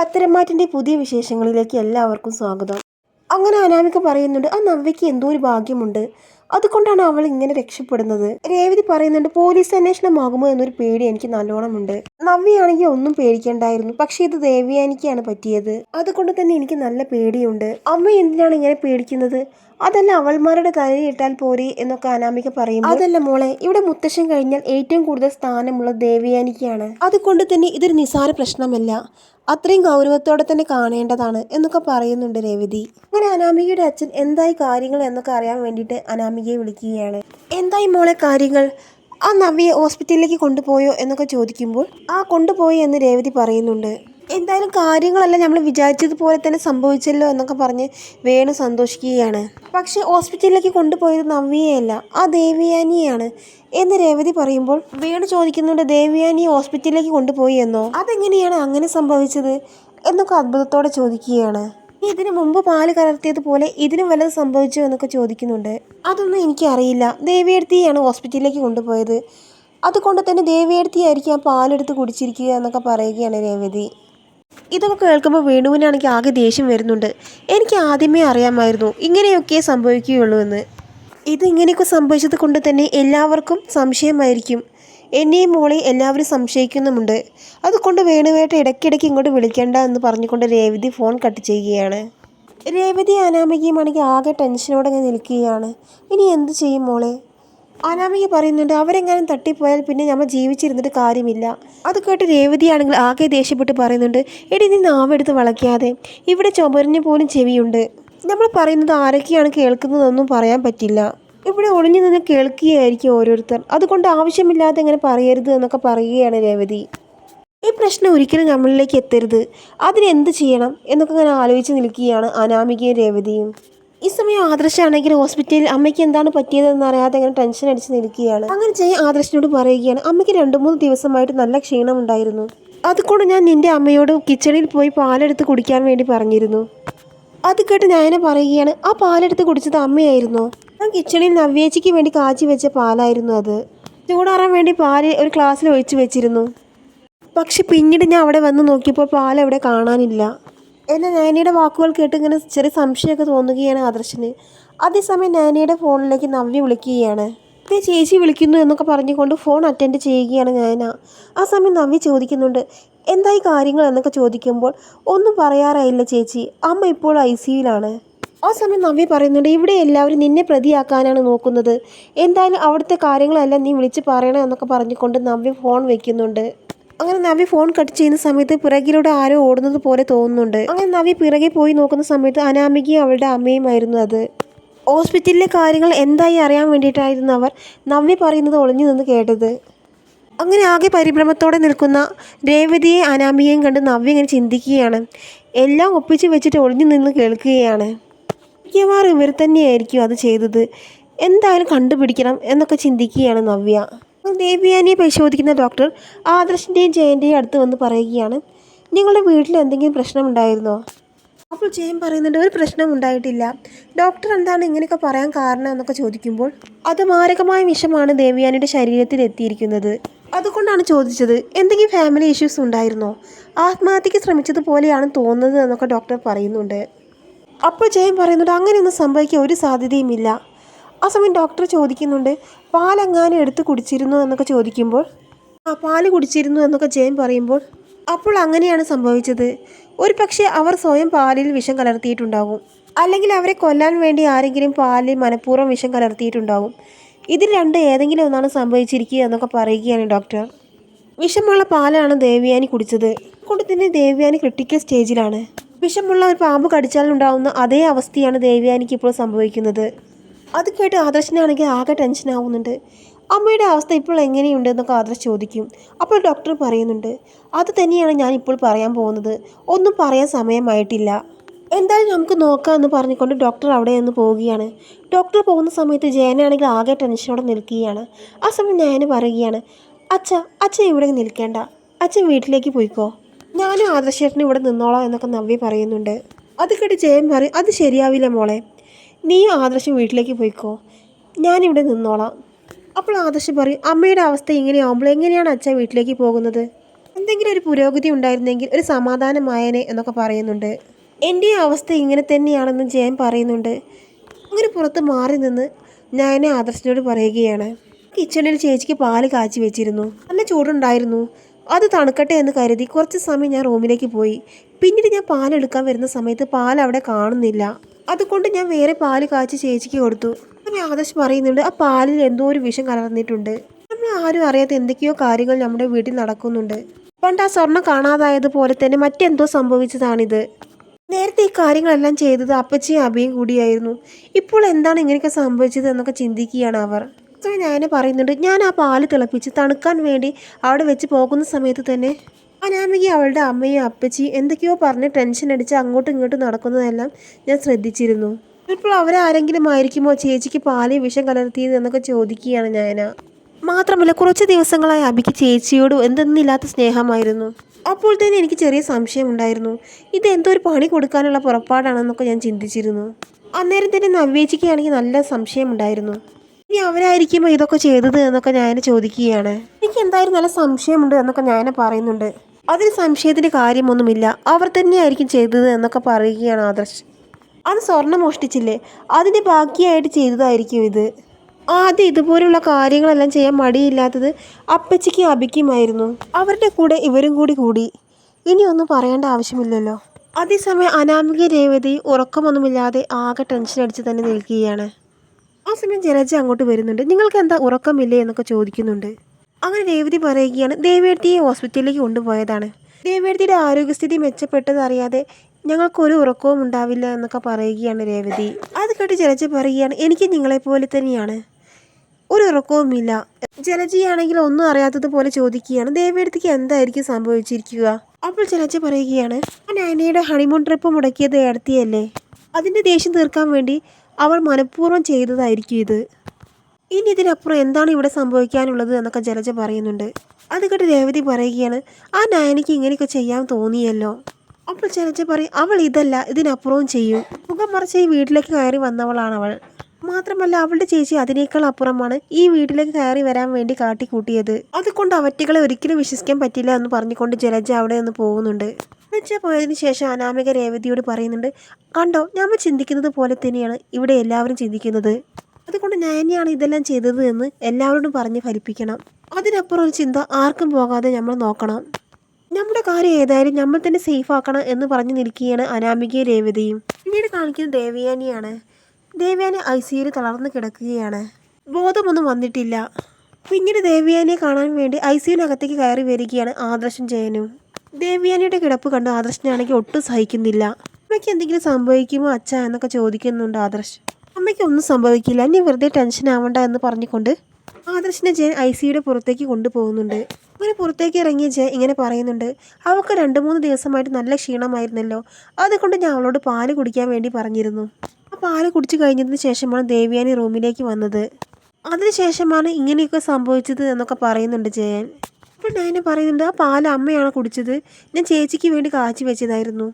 പത്തരമാറ്റിന്റെ പുതിയ വിശേഷങ്ങളിലേക്ക് എല്ലാവർക്കും സ്വാഗതം. അങ്ങനെ അനാമിക പറയുന്നുണ്ട് ആ നവ്യയ്ക്ക് എന്തോ ഒരു ഭാഗ്യമുണ്ട്. അതുകൊണ്ടാണ് അവൾ ഇങ്ങനെ രക്ഷപ്പെടുന്നത്. രേവതി പറയുന്നുണ്ട് പോലീസ് അന്വേഷണമാകുമോ എന്നൊരു പേടി എനിക്ക് നല്ലോണമുണ്ട് നവ്യയാണെങ്കിൽ ഒന്നും പേടിക്കണ്ടായിരുന്നു പക്ഷെ ഇത് ദേവിയാനിക്കാണ് പറ്റിയത്. അതുകൊണ്ട് തന്നെ എനിക്ക് നല്ല പേടിയുണ്ട്. അമ്മ എന്തിനാണ് ഇങ്ങനെ പേടിക്കുന്നത്? അതല്ല അവൾമാരുടെ തലയിട്ടാൽ പോരെ എന്നൊക്കെ അനാമിക പറയും അതല്ല മോളെ ഇവിടെ മുത്തശ്ശൻ കഴിഞ്ഞാൽ ഏറ്റവും കൂടുതൽ സ്ഥാനമുള്ള ദേവയാനിക്കാണ്. അതുകൊണ്ട് തന്നെ ഇതൊരു നിസാര പ്രശ്നമല്ല. അത്രയും ഗൗരവത്തോടെ തന്നെ കാണേണ്ടതാണ് എന്നൊക്കെ പറയുന്നുണ്ട് രേവതി. അങ്ങനെ അനാമികയുടെ അച്ഛൻ എന്തായി കാര്യങ്ങൾ എന്നൊക്കെ അറിയാൻ വേണ്ടിയിട്ട് അനാമികയെ വിളിക്കുകയാണ്. എന്തായി മോളെ കാര്യങ്ങൾ? ആ നവ്യെ ഹോസ്പിറ്റലിലേക്ക് കൊണ്ടുപോയോ എന്നൊക്കെ ചോദിക്കുമ്പോൾ ആ കൊണ്ടുപോയി എന്ന് രേവതി പറയുന്നുണ്ട്. എന്തായാലും കാര്യങ്ങളെല്ലാം നമ്മൾ വിചാരിച്ചതുപോലെ തന്നെ സംഭവിച്ചല്ലോ എന്നൊക്കെ പറഞ്ഞ് വേണു സന്തോഷിക്കുകയാണ്. പക്ഷേ ഹോസ്പിറ്റലിലേക്ക് കൊണ്ടുപോയത് നവ്യയല്ല ആ ദേവിയാനിയാണ് എന്ന് രേവതി പറയുമ്പോൾ വേണു ചോദിക്കുന്നുണ്ട് ദേവിയാനി ഹോസ്പിറ്റലിലേക്ക് കൊണ്ടുപോയി എന്നോ? അതെങ്ങനെയാണ് അങ്ങനെ സംഭവിച്ചത്? എന്നൊക്കെ അത്ഭുതത്തോടെ ചോദിക്കുകയാണ്. ഇതിനു മുമ്പ് പാൽ കലർത്തിയതുപോലെ ഇതിനും വല്ലത് സംഭവിച്ചോ എന്നൊക്കെ ചോദിക്കുന്നുണ്ട്. അതൊന്നും എനിക്കറിയില്ല. ദേവിയെടുത്തിയാണ് ഹോസ്പിറ്റലിലേക്ക് കൊണ്ടുപോയത്. അതുകൊണ്ട് തന്നെ ദേവിയെടുത്തിയായിരിക്കും ആ പാലെടുത്ത് കുടിച്ചിരിക്കുക എന്നൊക്കെ പറയുകയാണ് രേവതി. ഇതൊക്കെ കേൾക്കുമ്പോൾ വേണുവിനാണെങ്കിൽ ആകെ ദേഷ്യം വരുന്നുണ്ട്. എനിക്ക് ആദ്യമേ അറിയാമായിരുന്നു ഇങ്ങനെയൊക്കെ സംഭവിക്കുകയുള്ളൂ എന്ന്. ഇതിങ്ങനെയൊക്കെ സംഭവിച്ചത് കൊണ്ട് തന്നെ എല്ലാവർക്കും സംശയമായിരിക്കും. എന്നെയും മോളെ എല്ലാവരും സംശയിക്കുന്നുമുണ്ട്. അതുകൊണ്ട് വേണുവേട്ട ഇടയ്ക്കിടയ്ക്ക് ഇങ്ങോട്ട് വിളിക്കേണ്ട എന്ന് പറഞ്ഞുകൊണ്ട് രേവതി ഫോൺ കട്ട് ചെയ്യുകയാണ്. രേവതി അനാമികയുമാണെങ്കിൽ ആകെ ടെൻഷനോടെ ഞാൻ നിൽക്കുകയാണ്. ഇനി എന്ത് ചെയ്യും മോളെ? അനാമിക പറയുന്നുണ്ട് അവരെങ്ങാനും തട്ടിപ്പോയാൽ പിന്നെ നമ്മൾ ജീവിച്ചിരുന്നിട്ട് കാര്യമില്ല. അത് കേട്ട് രേവതിയാണെങ്കിൽ ആകെ ദേഷ്യപ്പെട്ട് പറയുന്നുണ്ട് എടി നീ നാവെടുത്ത് വളയ്ക്കാതെ. ഇവിടെ ചുമരിന് പോലും ചെവിയുണ്ട്. നമ്മൾ പറയുന്നത് ആരൊക്കെയാണ് കേൾക്കുന്നതെന്നൊന്നും പറയാൻ പറ്റില്ല. ഇവിടെ ഒളിഞ്ഞു നിന്ന് കേൾക്കുകയായിരിക്കും ഓരോരുത്തർ. അതുകൊണ്ട് ആവശ്യമില്ലാതെ ഇങ്ങനെ പറയരുത് എന്നൊക്കെ പറയുകയാണ് രേവതി. ഈ പ്രശ്നം ഒരിക്കലും നമ്മളിലേക്ക് എത്തരുത്. അതിനെന്ത് ചെയ്യണം എന്നൊക്കെ ഇങ്ങനെ ആലോചിച്ച് നിൽക്കുകയാണ് അനാമികയും രേവതിയും. ഈ സമയം ആദർശാണെങ്കിൽ ഹോസ്പിറ്റലിൽ അമ്മയ്ക്ക് എന്താണ് പറ്റിയതെന്ന് അറിയാതെ അങ്ങനെ ടെൻഷൻ അടിച്ച് നിൽക്കുകയാണ്. അങ്ങനെ ചെയ്യാൻ ആദർശിനോട് പറയുകയാണ് അമ്മയ്ക്ക് രണ്ട് മൂന്ന് ദിവസമായിട്ട് നല്ല ക്ഷീണം ഉണ്ടായിരുന്നു. അതുകൊണ്ട് ഞാൻ നിന്റെ അമ്മയോട് കിച്ചണിൽ പോയി പാലെടുത്ത് കുടിക്കാൻ വേണ്ടി പറഞ്ഞിരുന്നു. അത് കേട്ട് ഞാനെ പറയുകയാണ് ആ പാലെടുത്ത് കുടിച്ചത് അമ്മയായിരുന്നോ? ഞാൻ കിച്ചണിൽ നവ്യേച്ചിക്ക് വേണ്ടി കാച്ചി വെച്ച പാലായിരുന്നു അത്. ചൂടാറാൻ വേണ്ടി പാൽ ഒരു ഗ്ലാസ്സിൽ ഒഴിച്ചു വെച്ചിരുന്നു. പക്ഷെ പിന്നീട് ഞാൻ അവിടെ വന്ന് നോക്കിയപ്പോൾ പാൽ അവിടെ കാണാനില്ല. എന്നെ നാനിയുടെ വാക്കുകൾ കേട്ട് ഇങ്ങനെ ചെറിയ സംശയമൊക്കെ തോന്നുകയാണ് ആദർശന്. അതേസമയം നാനിയുടെ ഫോണിലേക്ക് നവ്യ വിളിക്കുകയാണ്. ദേ ചേച്ചി വിളിക്കുന്നു എന്നൊക്കെ പറഞ്ഞുകൊണ്ട് ഫോൺ അറ്റൻഡ് ചെയ്യുകയാണ് നയന. ആ സമയം നവ്യ ചോദിക്കുന്നുണ്ട് എന്തായി കാര്യങ്ങൾ? എന്നൊക്കെ ചോദിക്കുമ്പോൾ ഒന്നും പറയാറായില്ല ചേച്ചി. അമ്മ ഇപ്പോൾ ഐ സിയിലാണ് ആ സമയം നവ്യ പറയുന്നുണ്ട് ഇവിടെ എല്ലാവരും നിന്നെ പ്രതിയാക്കാനാണ് നോക്കുന്നത്. എന്തായാലും അവിടുത്തെ കാര്യങ്ങളെല്ലാം നീ വിളിച്ച് പറയണം എന്നൊക്കെ പറഞ്ഞുകൊണ്ട് നവ്യ ഫോൺ വെക്കുന്നുണ്ട്. അങ്ങനെ നവി ഫോൺ കട്ട് ചെയ്യുന്ന സമയത്ത് പിറകിലൂടെ ആരോ ഓടുന്നത് പോലെ തോന്നുന്നുണ്ട്. അങ്ങനെ നവി പിറകെ പോയി നോക്കുന്ന സമയത്ത് അനാമികയും അവളുടെ അമ്മയുമായിരുന്നു അത്. ഹോസ്പിറ്റലിലെ കാര്യങ്ങൾ എന്തായി അറിയാൻ വേണ്ടിയിട്ടായിരുന്നു അവർ നവി പറയുന്നത് ഒളിഞ്ഞു നിന്ന് കേട്ടത്. അങ്ങനെ ആകെ പരിഭ്രമത്തോടെ നിൽക്കുന്ന രേവതിയെ അനാമികയും കണ്ട് നവ്യ ഇങ്ങനെ ചിന്തിക്കുകയാണ്. എല്ലാം ഒപ്പിച്ച് വെച്ചിട്ട് ഒളിഞ്ഞു നിന്ന് കേൾക്കുകയാണ്. മിക്കവാറും ഇവർ തന്നെയായിരിക്കും അത് ചെയ്തത്. എന്തായാലും കണ്ടുപിടിക്കണം എന്നൊക്കെ ചിന്തിക്കുകയാണ് നവ്യ. ദേവിയാനിയെ പരിശോധിക്കുന്ന ഡോക്ടർ ആദർശിന്റെയും ജയന്റെയും അടുത്ത് വന്ന് പറയുകയാണ് നിങ്ങളുടെ വീട്ടിൽ എന്തെങ്കിലും പ്രശ്നം പ്രശ്നമുണ്ടായിരുന്നോ? അപ്പോൾ ജയൻ പറയുന്നുണ്ട് ഒരു പ്രശ്നം ഉണ്ടായിട്ടില്ല. ഡോക്ടർ എന്താണ് ഇങ്ങനെയൊക്കെ പറയാൻ കാരണം എന്നൊക്കെ ചോദിക്കുമ്പോൾ അത് മാരകമായ വിഷമാണ് ദേവിയാനിയുടെ ശരീരത്തിൽ എത്തിയിരിക്കുന്നത്. അതുകൊണ്ടാണ് ചോദിച്ചത് എന്തെങ്കിലും ഫാമിലി ഇഷ്യൂസ് ഉണ്ടായിരുന്നോ? ആത്മഹത്യക്ക് ശ്രമിച്ചതുപോലെയാണ് തോന്നുന്നത് എന്നൊക്കെ ഡോക്ടർ പറയുന്നുണ്ട്. അപ്പോൾ ജയൻ പറയുന്നുണ്ട് അങ്ങനെയൊന്നും സംഭവിക്കാൻ ഒരു സാധ്യതയുമില്ല. ആ സമയം ഡോക്ടർ ചോദിക്കുന്നുണ്ട് പാലെങ്ങാനും എടുത്ത് കുടിച്ചിരുന്നു എന്നൊക്കെ ചോദിക്കുമ്പോൾ ആ പാൽ കുടിച്ചിരുന്നു എന്നൊക്കെ ജയൻ പറയുമ്പോൾ അപ്പോൾ അങ്ങനെയാണ് സംഭവിച്ചത്. ഒരു പക്ഷേ അവർ സ്വയം പാലിൽ വിഷം കലർത്തിയിട്ടുണ്ടാകും അല്ലെങ്കിൽ അവരെ കൊല്ലാൻ വേണ്ടി ആരെങ്കിലും പാലിൽ മനഃപൂർവം വിഷം കലർത്തിയിട്ടുണ്ടാകും ഇതിൽ രണ്ട് ഏതെങ്കിലും ഒന്നാണ് സംഭവിച്ചിരിക്കുക എന്നൊക്കെ പറയുകയാണ് ഡോക്ടർ വിഷമുള്ള പാലാണ് ദേവിയാനി കുടിച്ചത്. കൂട്ടത്തിന് ദേവിയാനി ക്രിട്ടിക്കൽ സ്റ്റേജിലാണ് വിഷമുള്ള ഒരു പാമ്പ് കടിച്ചാലുണ്ടാവുന്ന അതേ അവസ്ഥയാണ് ദേവിയാനിക്ക് ഇപ്പോൾ സംഭവിക്കുന്നത്. അത് കേട്ട് ആദർശനാണെങ്കിൽ ആകെ ടെൻഷൻ ആവുന്നുണ്ട്. അമ്മയുടെ അവസ്ഥ ഇപ്പോൾ എങ്ങനെയുണ്ട് എന്നൊക്കെ ആദർശ് ചോദിക്കും. അപ്പോൾ ഡോക്ടർ പറയുന്നുണ്ട് അത് തന്നെയാണ് ഞാൻ ഇപ്പോൾ പറയാൻ പോകുന്നത്. ഒന്നും പറയാൻ സമയമായിട്ടില്ല. എന്തായാലും നമുക്ക് നോക്കാം എന്ന് പറഞ്ഞുകൊണ്ട് ഡോക്ടർ അവിടെ നിന്ന് പോവുകയാണ്. ഡോക്ടർ പോകുന്ന സമയത്ത് ജയനാണെങ്കിൽ ആകെ ടെൻഷനോടെ നിൽക്കുകയാണ്. ആ സമയം ഞാൻ പറയുകയാണ് അച്ഛ അച്ഛൻ ഇവിടെ നിൽക്കേണ്ട. അച്ഛൻ വീട്ടിലേക്ക് പോയിക്കോ. ഞാനും ആദർശേട്ടനും ഇവിടെ നിന്നോളാം എന്നൊക്കെ നവ്യ പറയുന്നുണ്ട്. അത് കേട്ട് ജയൻ പറയും അത് ശരിയാവില്ല മോളെ. നീയും ആദർശം വീട്ടിലേക്ക് പോയിക്കോ. ഞാനിവിടെ നിന്നോളാം. അപ്പോൾ ആദർശ് പറയും അമ്മയുടെ അവസ്ഥ ഇങ്ങനെയാവുമ്പോൾ എങ്ങനെയാണ് അച്ഛൻ വീട്ടിലേക്ക് പോകുന്നത്? എന്തെങ്കിലും ഒരു പുരോഗതി ഉണ്ടായിരുന്നെങ്കിൽ ഒരു സമാധാനമായേനെ എന്നൊക്കെ പറയുന്നുണ്ട്. എന്റെ അവസ്ഥ ഇങ്ങനെ തന്നെയാണെന്ന് ജയൻ പറയുന്നുണ്ട്. അങ്ങനെ പുറത്ത് മാറി നിന്ന് ഞാൻ എന്നെ ആദർശനോട് പറയുകയാണ്. കിച്ചണിൽ ചേച്ചിക്ക് പാൽ കാച്ചി വെച്ചിരുന്നു. നല്ല ചൂടുണ്ടായിരുന്നു. അത് തണുക്കട്ടെ എന്ന് കരുതി കുറച്ച് സമയം ഞാൻ റൂമിലേക്ക് പോയി. പിന്നീട് ഞാൻ പാലെടുക്കാൻ വരുന്ന സമയത്ത് പാൽ അവിടെ കാണുന്നില്ല. അതുകൊണ്ട് ഞാൻ വേറെ പാൽ കാച്ചി ചേച്ചിക്ക് കൊടുത്തു. അങ്ങനെ ആദർശ് പറയുന്നുണ്ട് ആ പാലിൽ എന്തോ ഒരു വിഷം കലർന്നിട്ടുണ്ട്. നമ്മൾ ആരും അറിയാത്ത എന്തൊക്കെയോ കാര്യങ്ങൾ നമ്മുടെ വീട്ടിൽ നടക്കുന്നുണ്ട്. പണ്ട് ആ സ്വർണം കാണാതായതുപോലെ തന്നെ മറ്റെന്തോ സംഭവിച്ചതാണിത്. നേരത്തെ ഈ കാര്യങ്ങളെല്ലാം ചെയ്തത് അപ്പച്ചിയും അബിയും കൂടിയായിരുന്നു. ഇപ്പോൾ എന്താണ് ഇങ്ങനെയൊക്കെ സംഭവിച്ചത് എന്നൊക്കെ ചിന്തിക്കുകയാണ് അവർ. ഞാൻ പറയുന്നുണ്ട് ഞാൻ ആ പാൽ തിളപ്പിച്ച് തണുക്കാൻ വേണ്ടി അവിടെ വെച്ച് പോകുന്ന സമയത്ത് തന്നെ അനാമിക അവളുടെ അമ്മയും അപ്പച്ചിയും എന്തൊക്കെയോ പറഞ്ഞ് ടെൻഷൻ അടിച്ച് അങ്ങോട്ടും ഇങ്ങോട്ടും നടക്കുന്നതെല്ലാം ഞാൻ ശ്രദ്ധിച്ചിരുന്നു. ഇപ്പോൾ അവരാരെങ്കിലും ആയിരിക്കുമോ ചേച്ചിക്ക് പാലിൽ വിഷം കലർത്തിയത് എന്നൊക്കെ ചോദിക്കുകയാണ് ഞാൻ മാത്രമല്ല കുറച്ച് ദിവസങ്ങളായി അബിക്ക് ചേച്ചിയോട് എന്തെന്നില്ലാത്ത സ്നേഹമായിരുന്നു. അപ്പോൾ തന്നെ എനിക്ക് ചെറിയ സംശയം ഉണ്ടായിരുന്നു. ഇത് എന്തോ ഒരു പണി കൊടുക്കാനുള്ള പുറപ്പാടാണെന്നൊക്കെ ഞാൻ ചിന്തിച്ചിരുന്നു. അന്നേരം തന്നെ നവ്യേച്ചിക്കാണെങ്കിൽ നല്ല സംശയമുണ്ടായിരുന്നു ഇനി അവരായിരിക്കുമോ ഇതൊക്കെ ചെയ്തത് എന്നൊക്കെ ഞാൻ ചോദിക്കുകയാണ്. എനിക്ക് എന്തായാലും നല്ല സംശയമുണ്ട് എന്നൊക്കെ ഞാൻ പറയുന്നുണ്ട്. അതിന് സംശയത്തിന്റെ കാര്യമൊന്നുമില്ല. അവർ തന്നെയായിരിക്കും ചെയ്തത് എന്നൊക്കെ പറയുകയാണ് ആദർശ്. അത് സ്വർണം മോഷ്ടിച്ചില്ലേ? അതിന്റെ ബാക്കിയായിട്ട് ചെയ്തതായിരിക്കും ഇത്. ആദ്യം ഇതുപോലുള്ള കാര്യങ്ങളെല്ലാം ചെയ്യാൻ മടിയില്ലാത്തത് അപ്പച്ചിക്കും അബിക്കുമായിരുന്നു. അവരുടെ കൂടെ ഇവരും കൂടി കൂടി. ഇനിയൊന്നും പറയേണ്ട ആവശ്യമില്ലല്ലോ. അതേസമയം അനാമിക രേവതി ഉറക്കമൊന്നുമില്ലാതെ ആകെ ടെൻഷൻ അടിച്ച് തന്നെ നിൽക്കുകയാണ്. ആ സമയം ജലജ അങ്ങോട്ട് വരുന്നുണ്ട്. നിങ്ങൾക്ക് എന്താ ഉറക്കമില്ലേ? എന്നൊക്കെ ചോദിക്കുന്നുണ്ട്. അങ്ങനെ രേവതി പറയുകയാണ് ദേവേട്ടിയെ ഹോസ്പിറ്റലിലേക്ക് കൊണ്ടുപോയതാണ്. ദേവേട്ടിയുടെ ആരോഗ്യസ്ഥിതി മെച്ചപ്പെട്ടതറിയാതെ ഞങ്ങൾക്കൊരു ഉറക്കവും ഉണ്ടാവില്ല എന്നൊക്കെ പറയുകയാണ് രേവതി. അത് കേട്ട് ജലജ പറയുകയാണ് എനിക്ക് നിങ്ങളെപ്പോലെ തന്നെയാണ്. ഒരു ഉറക്കവുമില്ല. ജലജിയാണെങ്കിൽ ഒന്നും അറിയാത്തതുപോലെ ചോദിക്കുകയാണ് ദേവേടത്തേക്ക് എന്തായിരിക്കും സംഭവിച്ചിരിക്കുക? അപ്പോൾ ജലജ പറയുകയാണ് നയനയുടെ ഹണിമൂൺ ട്രിപ്പ് മുടക്കിയത് ഏടത്തിയല്ലേ? അതിന്റെ ദേഷ്യം തീർക്കാൻ വേണ്ടി അവൾ മനഃപൂർവം ചെയ്തതായിരിക്കും ഇത്. ഇനി ഇതിനപ്പുറം എന്താണ് ഇവിടെ സംഭവിക്കാനുള്ളത് എന്നൊക്കെ ജലജ പറയുന്നുണ്ട്. അത് കേട്ട് രേവതി പറയുകയാണ് ആ നയനിക്ക് ഇങ്ങനെയൊക്കെ ചെയ്യാൻ തോന്നിയല്ലോ. അപ്പോൾ ജലജ പറയും അവൾ ഇതല്ല ഇതിനപ്പുറവും ചെയ്യും. മുഖം മറിച്ച് ഈ വീട്ടിലേക്ക് കയറി വന്നവളാണ് അവൾ. മാത്രമല്ല അവളുടെ ചേച്ചി അതിനേക്കാൾ അപ്പുറമാണ് ഈ വീട്ടിലേക്ക് കയറി വരാൻ വേണ്ടി കാട്ടിക്കൂട്ടിയത്. അതുകൊണ്ട് അവറ്റകളെ ഒരിക്കലും വിശ്വസിക്കാൻ പറ്റില്ല എന്ന് പറഞ്ഞുകൊണ്ട് ജലജ അവിടെ നിന്ന് പോകുന്നുണ്ട്. ജലജ പോയതിനു ശേഷം അനാമിക രേവതിയോട് പറയുന്നുണ്ട് കണ്ടോ ഞമ്മ ചിന്തിക്കുന്നത് പോലെ തന്നെയാണ് ഇവിടെ എല്ലാവരും ചിന്തിക്കുന്നത്. അതുകൊണ്ട് നയനിയാണ് ഇതെല്ലാം ചെയ്തത് എന്ന് എല്ലാവരോടും പറഞ്ഞ് ഫലിപ്പിക്കണം. അതിനപ്പുറം ഒരു ചിന്ത ആർക്കും പോകാതെ നമ്മൾ നോക്കണം. നമ്മുടെ കാര്യം ഏതായാലും നമ്മൾ തന്നെ സേഫ് ആക്കണം എന്ന് പറഞ്ഞു നിൽക്കുകയാണ് അനാമികയും രേവതിയും. പിന്നീട് കാണിക്കുന്നത് ദേവയാനിയാണ്. ദേവയാനി ഐ സിയിൽ തളർന്ന് കിടക്കുകയാണ്. ബോധമൊന്നും വന്നിട്ടില്ല. പിന്നീട് ദേവയാനിയെ കാണാൻ വേണ്ടി ഐ സിയുനകത്തേക്ക് കയറി വരികയാണ് ആദർശൻ ജയനും. ദേവയാനിയുടെ കിടപ്പ് കണ്ട് ആദർശനാണെങ്കിൽ ഒട്ടും സഹിക്കുന്നില്ല. അമ്മയ്ക്ക് എന്തെങ്കിലും സംഭവിക്കുമോ അച്ഛ എന്നൊക്കെ ചോദിക്കുന്നുണ്ട് ആദർശ്. അമ്മയ്ക്ക് ഒന്നും സംഭവിക്കില്ല. നീ വെറുതെ ടെൻഷൻ ആവണ്ട എന്ന് പറഞ്ഞുകൊണ്ട് ആദർശിനെ ജയൻ ഐ സിയുടെ പുറത്തേക്ക് കൊണ്ടുപോകുന്നുണ്ട്. അങ്ങനെ പുറത്തേക്ക് ഇറങ്ങിയ ജയൻ ഇങ്ങനെ പറയുന്നുണ്ട്. അവൾക്ക് രണ്ട് മൂന്ന് ദിവസമായിട്ട് നല്ല ക്ഷീണമായിരുന്നല്ലോ. അതുകൊണ്ട് ഞാൻ അവളോട് പാൽ കുടിക്കാൻ വേണ്ടി പറഞ്ഞിരുന്നു. ആ പാൽ കുടിച്ചു കഴിഞ്ഞതിന് ശേഷമാണ് ദേവിയാനി റൂമിലേക്ക് വന്നത്. അതിനുശേഷമാണ് ഇങ്ങനെയൊക്കെ സംഭവിച്ചത് എന്നൊക്കെ പറയുന്നുണ്ട് ജയൻ. അപ്പോൾ ഞാൻ പറയുന്നുണ്ട് ആ പാൽ അമ്മയാണ് കുടിച്ചത്. ഞാൻ ചേച്ചിക്ക് വേണ്ടി കാച്ചി വെച്ചതായിരുന്നു.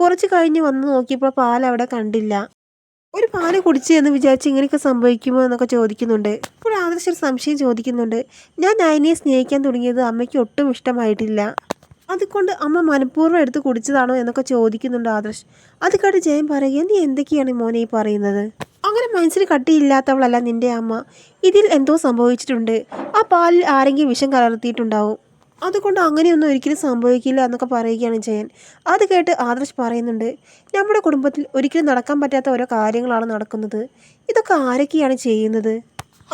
കുറച്ച് കഴിഞ്ഞ് വന്ന് നോക്കിയപ്പോൾ പാൽ അവിടെ കണ്ടില്ല. ഒരു പാൽ കുടിച്ച് എന്ന് വിചാരിച്ച് ഇങ്ങനെയൊക്കെ സംഭവിക്കുമോ എന്നൊക്കെ ചോദിക്കുന്നുണ്ട്. ഇപ്പോൾ ആദർശ് ഒരു സംശയം ചോദിക്കുന്നുണ്ട്. ഞാൻ നയനിയെ സ്നേഹിക്കാൻ തുടങ്ങിയത് അമ്മയ്ക്ക് ഒട്ടും ഇഷ്ടമായിട്ടില്ല. അതുകൊണ്ട് അമ്മ മനഃപൂർവം എടുത്ത് കുടിച്ചതാണോ എന്നൊക്കെ ചോദിക്കുന്നുണ്ട് ആദർശ്. അത് കേട്ട് ജയൻ പറയുക നീ എന്തൊക്കെയാണ് മോനെ ഈ പറയുന്നത്? അങ്ങനെ മനസ്സിന് കട്ടിയില്ലാത്തവളല്ല നിന്റെ അമ്മ. ഇതിൽ എന്തോ സംഭവിച്ചിട്ടുണ്ട്. ആ പാലിൽ ആരെങ്കിലും വിഷം കലർത്തിയിട്ടുണ്ടാവും. അതുകൊണ്ട് അങ്ങനെയൊന്നും ഒരിക്കലും സംഭവിക്കില്ല എന്നൊക്കെ പറയുകയാണ് ജയൻ. അത് കേട്ട് ആദർശ് പറയുന്നുണ്ട് നമ്മുടെ കുടുംബത്തിൽ ഒരിക്കലും നടക്കാൻ പറ്റാത്ത ഓരോ കാര്യങ്ങളാണ് നടക്കുന്നത്. ഇതൊക്കെ ആരൊക്കെയാണ് ചെയ്യുന്നത്?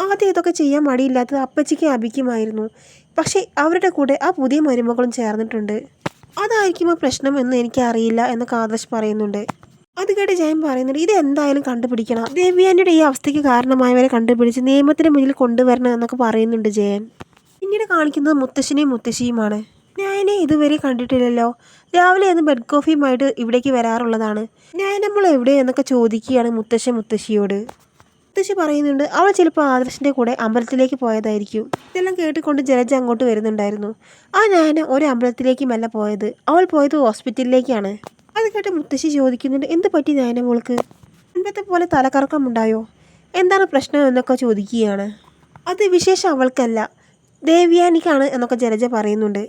ആദ്യം ഇതൊക്കെ ചെയ്യാൻ മടിയില്ലാത്തത് അപ്പച്ചിക്കും അബിക്കുമായിരുന്നു പക്ഷേ അവരുടെ കൂടെ ആ പുതിയ മരുമകളും ചേർന്നിട്ടുണ്ട്. അതായിരിക്കുമോ പ്രശ്നം എന്ന് എനിക്കറിയില്ല എന്നൊക്കെ ആദർശ് പറയുന്നുണ്ട്. അത് കേട്ട് ജയൻ പറയുന്നുണ്ട് ഇത് എന്തായാലും കണ്ടുപിടിക്കണം. ദേവ്യാന്റെ ഈ അവസ്ഥയ്ക്ക് കാരണമായവരെ കണ്ടുപിടിച്ച് നിയമത്തിന് മുന്നിൽ കൊണ്ടുവരണം എന്നൊക്കെ പറയുന്നുണ്ട് ജയൻ. പിന്നീട് കാണിക്കുന്നത് മുത്തശ്ശനെയും മുത്തശ്ശിയുമാണ്. ഞാനെ ഇതുവരെ കണ്ടിട്ടില്ലല്ലോ. രാവിലെ എന്ന് ബെഡ് കോഫിയുമായിട്ട് ഇവിടേക്ക് വരാറുള്ളതാണ്. ഞാൻ നമ്മൾ എവിടെ എന്നൊക്കെ ചോദിക്കുകയാണ് മുത്തശ്ശൻ മുത്തശ്ശിയോട്. മുത്തശ്ശി പറയുന്നുണ്ട് അവൾ ചിലപ്പോൾ ആദർശിന്റെ കൂടെ അമ്പലത്തിലേക്ക് പോയതായിരിക്കും. ഇതെല്ലാം കേട്ടുകൊണ്ട് ജലജ അങ്ങോട്ട് വരുന്നുണ്ടായിരുന്നു. ആ ഞാൻ ഒരു അമ്പലത്തിലേക്കുമല്ല പോയത്. അവൾ പോയത് ഹോസ്പിറ്റലിലേക്കാണ്. അത് കേട്ട് മുത്തശ്ശി ചോദിക്കുന്നുണ്ട് എന്ത് പറ്റി നയന മോൾക്ക്? മുൻപത്തെ പോലെ തലകറക്കമുണ്ടായോ? എന്താണ് പ്രശ്നം എന്നൊക്കെ ചോദിക്കുകയാണ്. അത് വിശേഷം അവൾക്കല്ല. ദേവ്യാനിക്കാണ് എന്നൊക്കെ ജലജ പറയുന്നുണ്ട്.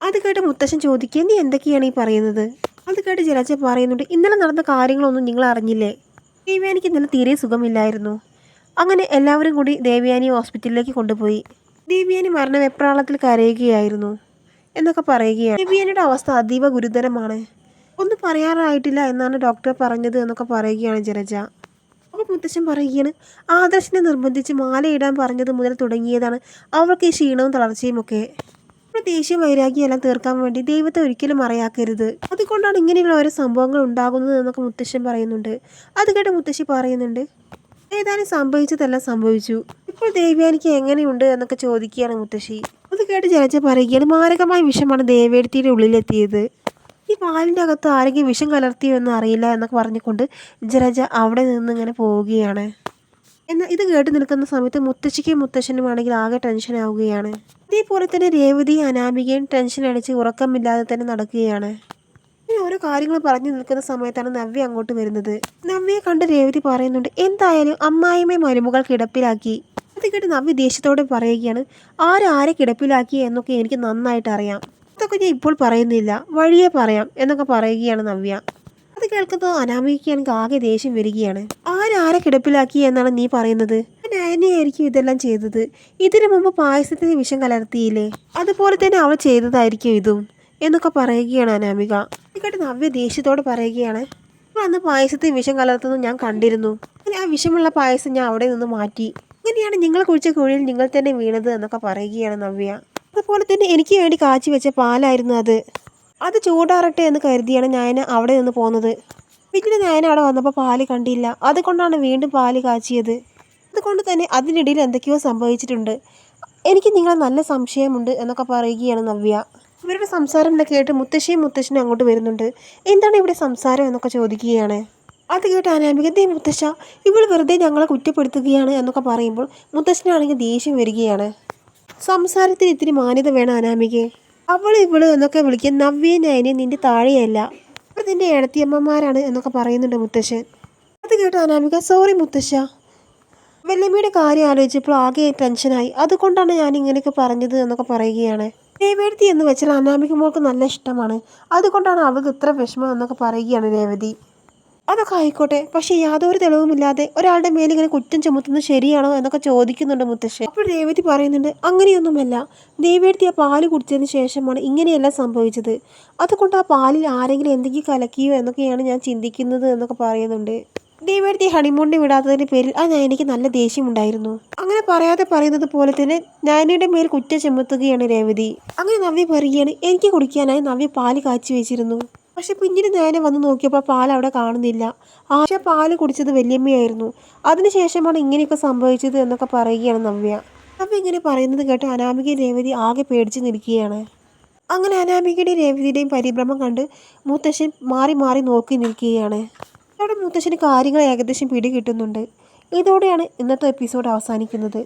അത് കേട്ട് മുത്തശ്ശൻ ചോദിക്കുക നീ എന്തൊക്കെയാണ് ഈ പറയുന്നത്? അത് കേട്ട് ജലജ പറയുന്നുണ്ട് ഇന്നലെ നടന്ന കാര്യങ്ങളൊന്നും നിങ്ങൾ അറിഞ്ഞില്ലേ? ദേവ്യാനിക്ക് ഇന്നലെ തീരെ സുഖമില്ലായിരുന്നു. അങ്ങനെ എല്ലാവരും കൂടി ദേവ്യാനി ഹോസ്പിറ്റലിലേക്ക് കൊണ്ടുപോയി. ദേവ്യാനി മരണ വെപ്രാളത്തിൽ കരയുകയായിരുന്നു എന്നൊക്കെ പറയുകയാണ്. ദേവ്യാനിയുടെ അവസ്ഥ അതീവ ഗുരുതരമാണ്. ഒന്നും പറയാറായിട്ടില്ല എന്നാണ് ഡോക്ടർ പറഞ്ഞത് എന്നൊക്കെ പറയുകയാണ് ജലജ. അപ്പോൾ മുത്തശ്ശൻ പറയുകയാണ് ആദർശിനെ നിർബന്ധിച്ച് മാലയിടാൻ പറഞ്ഞത് മുതൽ തുടങ്ങിയതാണ്. അവൾക്ക് ഈ ക്ഷീണവും തളർച്ചയും ഒക്കെ. നമ്മുടെ ദേഷ്യ വൈരാഗ്യമെല്ലാം തീർക്കാൻ വേണ്ടി ദൈവത്തെ ഒരിക്കലും മറയാക്കരുത്. അതുകൊണ്ടാണ് ഇങ്ങനെയുള്ള ഓരോ സംഭവങ്ങൾ ഉണ്ടാകുന്നത് എന്നൊക്കെ മുത്തശ്ശൻ പറയുന്നുണ്ട്. അത് കേട്ട് മുത്തശ്ശി പറയുന്നുണ്ട് ഏതാനും സംഭവിച്ചതെല്ലാം സംഭവിച്ചു. ഇപ്പോൾ ദേവ്യാനിക്ക് എങ്ങനെയുണ്ട് എന്നൊക്കെ ചോദിക്കുകയാണ് മുത്തശ്ശി. അത് കേട്ട് ജലജ പറയുകയാണ് മാരകമായ വിഷമാണ് ദേവേടത്തിയുടെ ഉള്ളിലെത്തിയത്. ഈ പാലിന്റെ അകത്ത് ആരെങ്കിലും വിഷം കലർത്തിയോ എന്ന് അറിയില്ല എന്നൊക്കെ പറഞ്ഞുകൊണ്ട് ജരജ അവിടെ നിന്ന് ഇങ്ങനെ പോവുകയാണ്. എന്നാൽ ഇത് കേട്ട് നിൽക്കുന്ന സമയത്ത് മുത്തശ്ശിക്കും മുത്തശ്ശനും ആണെങ്കിൽ ആകെ ടെൻഷൻ ആവുകയാണ്. ഇതേപോലെ തന്നെ രേവതി അനാമികയും ടെൻഷൻ അടിച്ച് ഉറക്കമില്ലാതെ തന്നെ നടക്കുകയാണ്. ഇനി ഓരോ കാര്യങ്ങൾ പറഞ്ഞു നിൽക്കുന്ന സമയത്താണ് നവ്യ അങ്ങോട്ട് വരുന്നത്. നവ്യയെ കണ്ട് രേവതി പറയുന്നുണ്ട് എന്തായാലും അമ്മായിമ്മയെ മരുമകൾ കിടപ്പിലാക്കി. അത് കേട്ട് നവ്യ ദേഷ്യത്തോടെ പറയുകയാണ് ആരാരെ കിടപ്പിലാക്കി എന്നൊക്കെ എനിക്ക് നന്നായിട്ട് അറിയാം. അതൊക്കെ ഞാൻ ഇപ്പോൾ പറയുന്നില്ല. വഴിയെ പറയാം എന്നൊക്കെ പറയുകയാണ് നവ്യ. അത് കേൾക്കുന്നത് അനാമികയ്ക്കാണെങ്കിൽ ആകെ ദേഷ്യം വരികയാണ്. ആരാരെ കിടപ്പിലാക്കി എന്നാണ് നീ പറയുന്നത്? നയനയായിരിക്കും ഇതെല്ലാം ചെയ്തത്. ഇതിനു മുമ്പ് പായസത്തിന് വിഷം കലർത്തിയില്ലേ? അതുപോലെ തന്നെ അവൾ ചെയ്തതായിരിക്കും ഇതും എന്നൊക്കെ പറയുകയാണ് അനാമിക. ഇക്കട്ടെ നവ്യ ദേഷ്യത്തോട് പറയുകയാണ്. "ഇപ്പോൾ അന്ന് പായസത്തിൽ വിഷം കലർത്തുന്നത് ഞാൻ കണ്ടിരുന്നു. അങ്ങനെ ആ വിഷമുള്ള പായസം ഞാൻ അവിടെ നിന്ന് മാറ്റി. അങ്ങനെയാണ് നിങ്ങൾ കുഴിച്ച കുഴിയിൽ നിങ്ങൾ തന്നെ വീണത് എന്നൊക്കെ പറയുകയാണ് നവ്യ. അതുപോലെ തന്നെ എനിക്ക് വേണ്ടി കാച്ചി വെച്ച പാലായിരുന്നു അത്. അത് ചൂടാറട്ടെ എന്ന് കരുതിയാണ് ഞാൻ അവിടെ നിന്ന് പോന്നത്. പിന്നീട് ഞാൻ അവിടെ വന്നപ്പോൾ പാൽ കണ്ടില്ല. അതുകൊണ്ടാണ് വീണ്ടും പാൽ കാച്ചിയത്. അതുകൊണ്ട് തന്നെ അതിനിടയിൽ എന്തൊക്കെയോ സംഭവിച്ചിട്ടുണ്ട്. എനിക്ക് നിങ്ങളെ നല്ല സംശയമുണ്ട് എന്നൊക്കെ പറയുകയാണ് നവ്യ. ഇവരുടെ സംസാരമെല്ലാം കേട്ട് മുത്തശ്ശിയും മുത്തശ്ശനും അങ്ങോട്ട് വരുന്നുണ്ട്. എന്താണ് ഇവിടെ സംസാരം എന്നൊക്കെ ചോദിക്കുകയാണ്. അത് കേട്ട് അനാമിക ദേ മുത്തശ്ശ ഇവൾ വെറുതെ ഞങ്ങളെ കുറ്റപ്പെടുത്തുകയാണ് എന്നൊക്കെ പറയുമ്പോൾ മുത്തശ്ശനാണെങ്കിൽ ദേഷ്യം വരികയാണ്. സംസാരത്തിന് ഇത്തിരി മാന്യത വേണം അനാമികയെ അവൾ ഇവൾ എന്നൊക്കെ വിളിക്കാൻ നവ്യ നയനെ നിന്റെ താഴെയല്ല. അവർ നിന്റെ ഇടത്തിയമ്മമാരാണ് എന്നൊക്കെ പറയുന്നുണ്ട് മുത്തശ്ശൻ. അത് കേട്ട് അനാമിക. സോറി മുത്തശ്ശ. വെല്ലമ്മയുടെ കാര്യം ആലോചിച്ചപ്പോൾ ആകെ ടെൻഷനായി. അതുകൊണ്ടാണ് ഞാൻ ഇങ്ങനെയൊക്കെ പറഞ്ഞത് എന്നൊക്കെ പറയുകയാണ്. രേവതി എന്ന് വെച്ചാൽ അനാമിക മോൾക്ക് നല്ല ഇഷ്ടമാണ്. അതുകൊണ്ടാണ് അവൾക്ക് ഇത്ര വിഷമം എന്നൊക്കെ പറയുകയാണ് രേവതി. അതൊക്കെ ആയിക്കോട്ടെ. പക്ഷേ യാതൊരു തെളിവുമില്ലാതെ ഒരാളുടെ മേലിങ്ങനെ കുറ്റം ചുമത്തുന്നത് ശരിയാണോ എന്നൊക്കെ ചോദിക്കുന്നുണ്ട് മുത്തശ്ശൻ അപ്പോൾ രേവതി പറയുന്നുണ്ട് അങ്ങനെയൊന്നുമല്ല. ദേവേടുത്തി ആ പാൽ കുടിച്ചതിന് ശേഷമാണ് ഇങ്ങനെയെല്ലാം സംഭവിച്ചത്. അതുകൊണ്ട് ആ പാലിൽ ആരെങ്കിലും എന്തെങ്കിലും കലക്കിയോ എന്നൊക്കെയാണ് ഞാൻ ചിന്തിക്കുന്നത് എന്നൊക്കെ പറയുന്നുണ്ട്. ദേവേടുത്തി ഹണിമൂണിനെ വിടാത്തതിന്റെ പേരിൽ ആ നയനിക്ക് നല്ല ദേഷ്യമുണ്ടായിരുന്നു അങ്ങനെ പറയാതെ പറയുന്നത് പോലെ തന്നെ നയനയുടെ മേൽ കുറ്റം ചുമത്തുകയാണ് രേവതി. അങ്ങനെ നവ്യ പറയുകയാണ് എനിക്ക് കുടിക്കാനായി നവ്യ പാൽ കാച്ചി വെച്ചിരുന്നു. പക്ഷെ പിന്നീട് നേരെ വന്ന് നോക്കിയപ്പോൾ പാൽ അവിടെ കാണുന്നില്ല. ആശ പാൽ കുടിച്ചത് വല്യമ്മയായിരുന്നു. അതിനുശേഷമാണ് ഇങ്ങനെയൊക്കെ സംഭവിച്ചത് എന്നൊക്കെ പറയുകയാണ് നവ്യ. നവ്യ ഇങ്ങനെ പറയുന്നത് കേട്ട് അനാമിക രേവതി ആകെ പേടിച്ച് നിൽക്കുകയാണ്. അങ്ങനെ അനാമികയുടെയും രേവതിയുടെയും പരിഭ്രമം കണ്ട് മുത്തശ്ശൻ മാറി മാറി നോക്കി നിൽക്കുകയാണ്. അവിടെ മുത്തശ്ശന് കാര്യങ്ങൾ ഏകദേശം പിടി കിട്ടുന്നുണ്ട് ഇതോടെയാണ് ഇന്നത്തെ എപ്പിസോഡ് അവസാനിക്കുന്നത്.